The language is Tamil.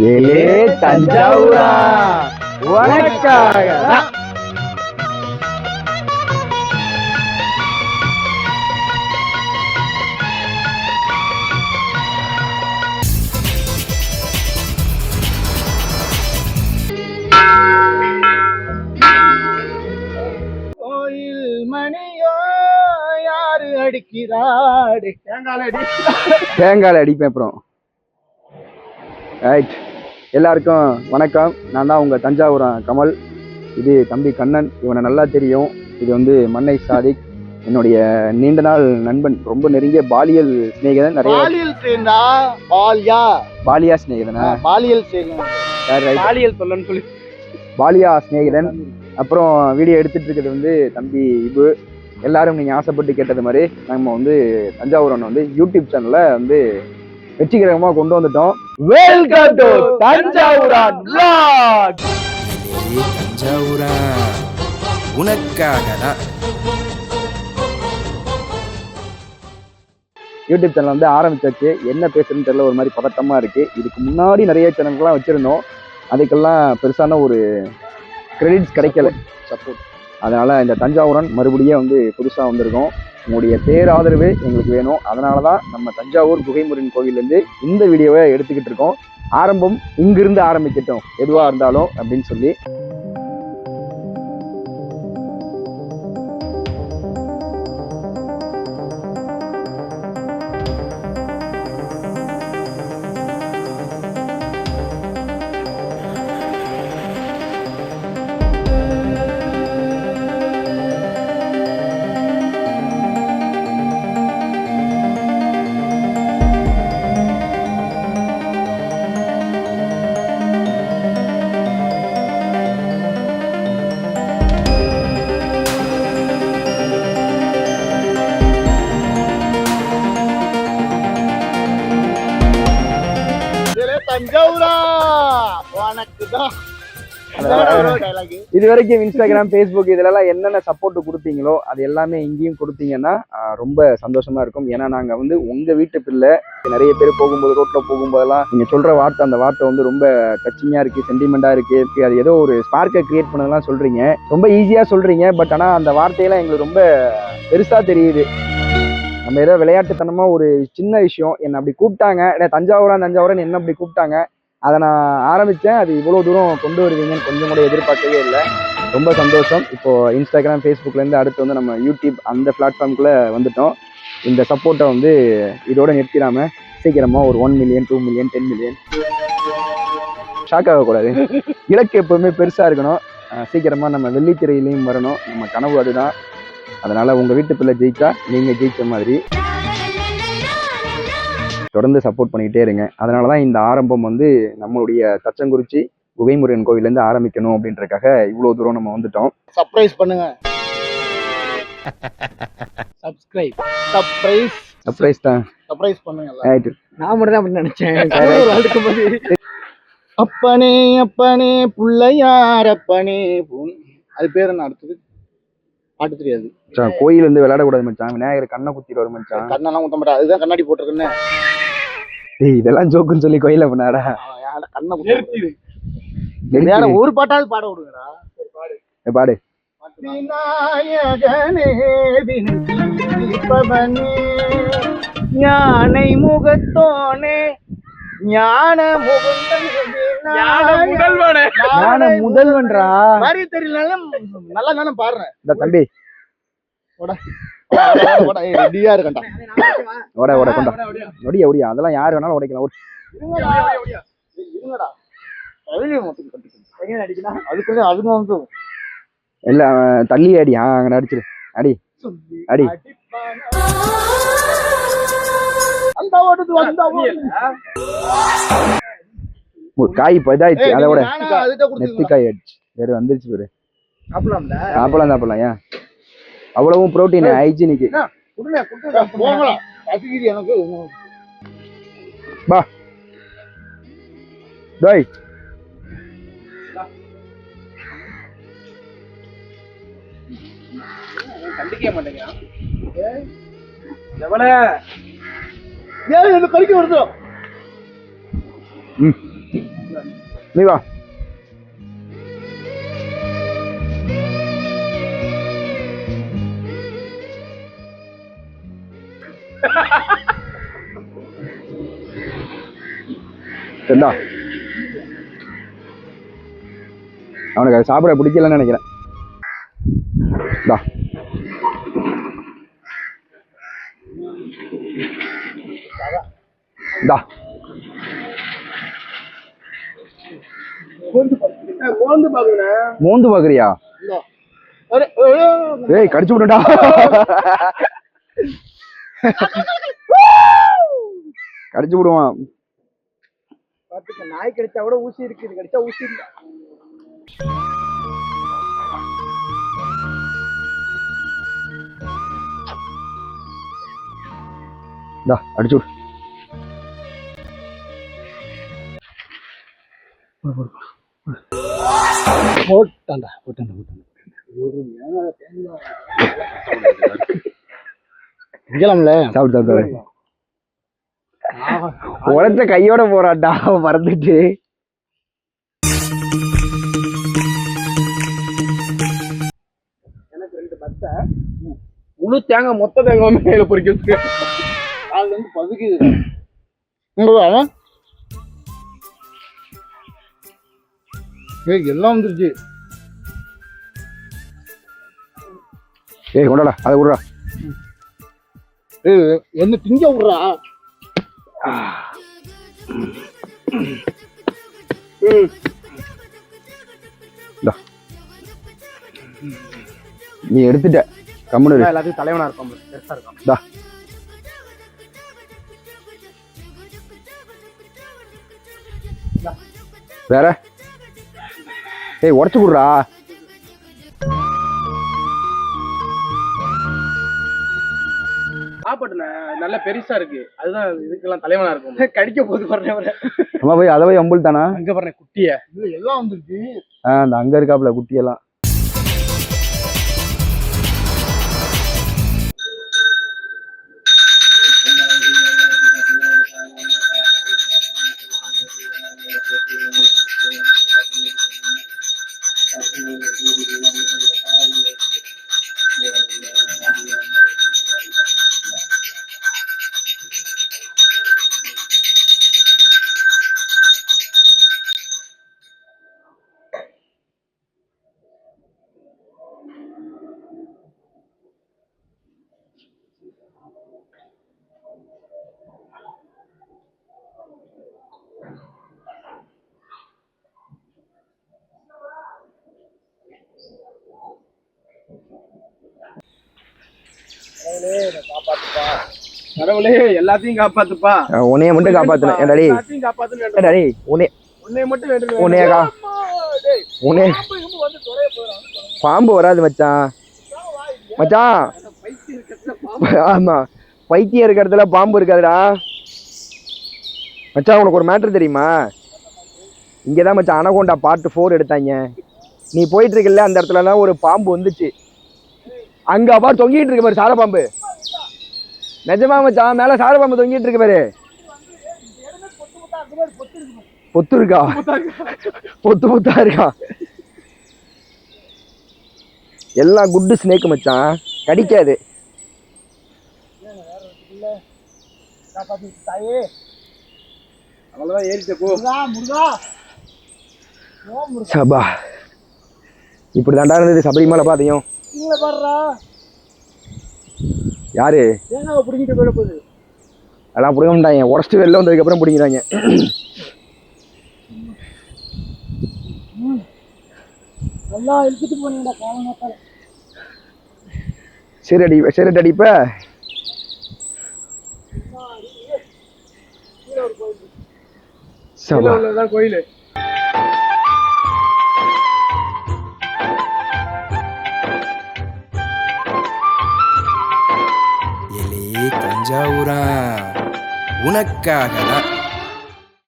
ஏ தஞ்சாவூரா? உனக்காக தேங்காய் அடிப்பேன் அப்புறம். ரைட் எல்லாருக்கும் வணக்கம். நான் தான் உங்கள் தஞ்சாவூரம் கமல். இது தம்பி கண்ணன். இவனை நல்லா தெரியும். இது வந்து மன்னை சாதிக். என்னுடைய நீண்ட நாள் நண்பன் ரொம்ப நெருங்கிய பாலியல் சிநேகிதன். நிறைய பாலியல் சேர்ந்தா பால்யா? பாலியா சிநேகிதனா? பாலியல் சேர்ந்தா? பாலியல் சொல்லன்னு சொல்லி. பாலியா சிநேகிதன். அப்புறம் வீடியோ எடுத்துட்டு இருக்கிறது வந்து தம்பி இபு. எல்லாரும் நீங்க ஆசைப்பட்டு கேட்டது மாதிரி நம்ம வந்து தஞ்சாவூரன் வந்து யூடியூப் சேனல்ல வந்து வெற்றிகரமா கொண்டு வந்துட்டோம். Welcome to vlog. ஏய் தஞ்சாவூரா. உனக்காக யூடியூப் சேனல் வந்து ஆரம்பிச்சாச்சு. என்ன பேசுறதுன்னு தெரியல ஒரு மாதிரி பதட்டமா இருக்கு. இதுக்கு முன்னாடி நிறைய சேனல்கள்லாம் வச்சிருந்தோம். அதுக்கெல்லாம் பெருசான ஒரு கிரெடிட்ஸ் கிடைக்கல. சப்போர்ட் அதனால இந்த தஞ்சாவூரன் மறுபடியும் வந்து புதுசா வந்திருக்கோம். உங்களுடைய பேராதரவு எங்களுக்கு வேணும். அதனால தான் நம்ம தஞ்சாவூர் குகைமுருகன் கோவிலேருந்து இந்த வீடியோவை எடுத்துக்கிட்டு இருக்கோம். ஆரம்பம் இங்கிருந்து ஆரம்பிக்கட்டும். எதுவாக இருந்தாலும் அப்படின்னு சொல்லி. தஞ்சாவூரா உனக்கு தான் டைலாக் இது வரைக்கும் இன்ஸ்டாகிராம் ஃபேஸ்புக் இதுலலாம் என்னென்ன சப்போர்ட் கொடுத்தீங்களோ அது எல்லாமே இங்கேயும் கொடுத்தீங்கன்னா ரொம்ப சந்தோஷமா இருக்கும். ஏன்னா நாங்கள் வந்து உங்கள் வீட்டு பிள்ளை. நிறைய பேர் போகும்போது ரோட்டில் போகும்போதெல்லாம் நீங்கள் சொல்கிற வார்த்தை அந்த வார்த்தை வந்து ரொம்ப டச்சிங்காக இருக்குது சென்டிமெண்ட்டாக இருக்குது அது ஏதோ ஒரு ஸ்பார்க்கை கிரியேட் பண்ணதெல்லாம் சொல்கிறீங்க ரொம்ப ஈஸியாக சொல்கிறீங்க பட் ஆனால் அந்த வார்த்தையெல்லாம் எங்களுக்கு ரொம்ப பெருசாக தெரியுது. நம்ம ஏதோ விளையாட்டுத்தனமாக ஒரு சின்ன விஷயம் என்னை அப்படி கூப்பிட்டாங்க. டேய் தஞ்சாவூரா தஞ்சாவூரன் என்ன அப்படி கூப்பிட்டாங்க? அதை நான் ஆரம்பித்தேன் அது இவ்வளோ தூரம் கொண்டு வருவீங்கன்னு கொஞ்சம் கூட எதிர்பார்க்கவே இல்லை. ரொம்ப சந்தோஷம். இப்போ இன்ஸ்டாகிராம் ஃபேஸ்புக்லேருந்து அடுத்து வந்து நம்ம யூடியூப் அந்த பிளாட்ஃபார்முக்குள்ளே வந்துட்டோம். இந்த சப்போர்ட்டை வந்து இதோட நிறுத்திடாம சீக்கிரமாக ஒரு one million two million ten million shock ஆகக்கூடாது. இலக்கு எப்பவுமே பெருசாக இருக்கணும். சீக்கிரமாக நம்ம வெள்ளித்திரையிலையும் வரணும். நம்ம கனவு அதுதான். அதனால் உங்கள் வீட்டு பிள்ளை ஜெயிச்சா நீங்கள் ஜெயிச்ச மாதிரி. தொடர்ந்து சப்போர்ட் பண்ணிக்கிட்டே இருங்க. அதனால தான் இந்த ஆரம்பம் வந்து நம்மளுடைய தச்சங்குறிச்சி குகைமுருகன் கோவிலேருந்து ஆரம்பிக்கணும் அப்படின்றக்காக இவ்வளோ தூரம் நம்ம வந்துட்டோம். சர்ப்ரைஸ் பண்ணுங்க. சப்ஸ்கிரைப் சர்ப்ரைஸ் சர்ப்ரைஸ் தான். சர்ப்ரைஸ் பண்ணுங்க ஆயிட்டு நான் மட்டும் தான் அப்படி நினைச்சேன் அப்பனே அப்பனே புள்ளையார் அப்பனே புன்- அது பேர் என்ன அடுத்தது? பாட்டு தெரியாது. மச்சான், கோயில் வந்து விளையாடக்கூடாது மச்சான். விநாயகர் கண்ணை குத்திடுவார் மச்சான். கண்ணெல்லாம் ஊத்த மாட்டா. அதுதான் கண்ணாடி போட்டிருக்கேன்னு. டேய் இதெல்லாம் ஜோக்குன்னு சொல்லி கோயில பண்ணாடா கண்ணை குத்தி- வேற. ஒரு பாட்டாவது பாட விடுங்கடா. பாடு. ஞானை முகத்தோனே ஞான முகுந்தன் ஞான முதல்வன்றா? மாதிரி தெரியலனாலும் நல்லா தானே பாடுறேன். இந்த தம்பி. ரெடியா இருக்கண்டா ஓட ஓட கொண்டா. ஒடியா ஒடியா அதெல்லாம் யார் வேணாலும் உடைக்கலாம். கட்டிக்கணும். அதுக்குள்ள அதுங்க வந்து இல்ல தள்ளி அடி. அங்க அடிச்சிரு அடி. அடி. அந்த ஓடுது அந்த ஓடுது. உ- காய் இப்போ இதாயிடுச்சு அதை விட வேணாம், அதுட்ட நெத்தி கொடுத்துக்கலாம். காய் ஆயிடுச்சு. வேறு வந்துருச்சு பேரு. சாப்பிடலாம்ல? சாப்பிடலாம் சாப்பிடலாம் ஏன்? அவ்வளவும் புரோட்டீன் ஹைஜீனிக்கு எனக்கு டேய். கண்டிக்க மாட்டேங்க. எவ்வளவு ஏன் என்ன கடிக்க வருதோ? ம். நீ வா. சரிடா அவனுக்கு அது சாப்பிட பிடிக்கலன்னு நினைக்கிறேன் இந்தா இந்தா கோந்து பாக்குறேன் மோந்து பாக்குறியா ஏய் கடிச்சு விடுடா கடிச்சு விடுவான். நாய் கடிச்சா கூட ஊசி இருக்கு இது கடிச்சா ஊசி இல்ல. இந்தா அடிச்சு விடு. போட்டான்டா போட்டான்டா போட்டான்டா திங்கலாம்ல சாப்பிடு சாப்பிடு உழைச்ச கையோட போறான்டா மறந்துட்டு. எனக்கு ரெண்டு பத்தை முழு தேங்காய் மொத்த தேங்காய் மேல பொறிக்கிறதுக்கு. அதுல இருந்து பதுக்குது. உங்களா ஏய் எல்லாம் வந்துருச்சு. ஏய் கொண்டாடா அதை விடுறா. ஏய் என்ன திங்க விடுறா? நீ எடுத்துட்ட. கம்முனு இரு. எல்லாத்தையும் தலைவனா இருப்பான் பெருசா இருக்கான் இந்தா. வேற? ஏய் உடச்சு விடுறா சாப்பாட்டுண்ணே நல்ல பெருசா இருக்கு. அதுதான் இதுக்கெல்லாம் தலைவனா இருக்கும். கடிக்க போகுது பாருங்க அம்மா போய் அதை போய் அம்புல் தானா? அங்க பாருங்க குட்டிய. எல்லாம் வந்துருச்சு. ஆ அந்த அங்க இருக்காப்புல குட்டியெல்லாம். கடவுளே எல்லாத்தையும் காப்பாத்துப்பா. உன்னைய மட்டும் காப்பாத்துனேன் ஏடா டேய் எல்லாத்தையும் காப்பாத்துன்னு ஏடா டேய் உன்னை உன்னை மட்டும் வேண்டு உன்னையக்கா உன்னை பாம்பு வராது மச்சான். மச்சான். ஆமா பைத்தியம் இருக்க. இடத்துல பாம்பு இருக்காதுடா. மச்சான் உனக்கு ஒரு மேட்ரு தெரியுமா? இங்கே தான் மச்சான் அனகோண்டா பார்ட் ஃபோர் எடுத்தாங்க. நீ போயிட்டு இருக்கல அந்த இடத்துலலாம் ஒரு பாம்பு வந்துச்சு. அங்க அப்பா தொங்கிட்டு இருக்கு பாரு சார பாம்பு. நிஜமா மச்சான் மேல சார பாம்பு தொங்கிட்டு இருக்கு பாரு. பொத்து இருக்கா பொத்து பொத்தா இருக்கா? எல்லாம் குட்டு ஸ்னேக் மச்சான் கடிக்காது. சபா. இப்படி தாண்டா இருந்தது சபரிமலை பாதையும் யாரு? போயிட போகுது. அதெல்லாம் பிடிக்க மாட்டாங்க. உடச்சிட்டு வெளில வந்ததுக்கப்புறம் பிடிக்கிறாங்க நல்லா இழுத்துட்டு போனீங்கடா காலங்காத்தால சீரடி சீரடி அடிப்ப? கோயில். தஞ்சாவூரா. உனக்காக தான்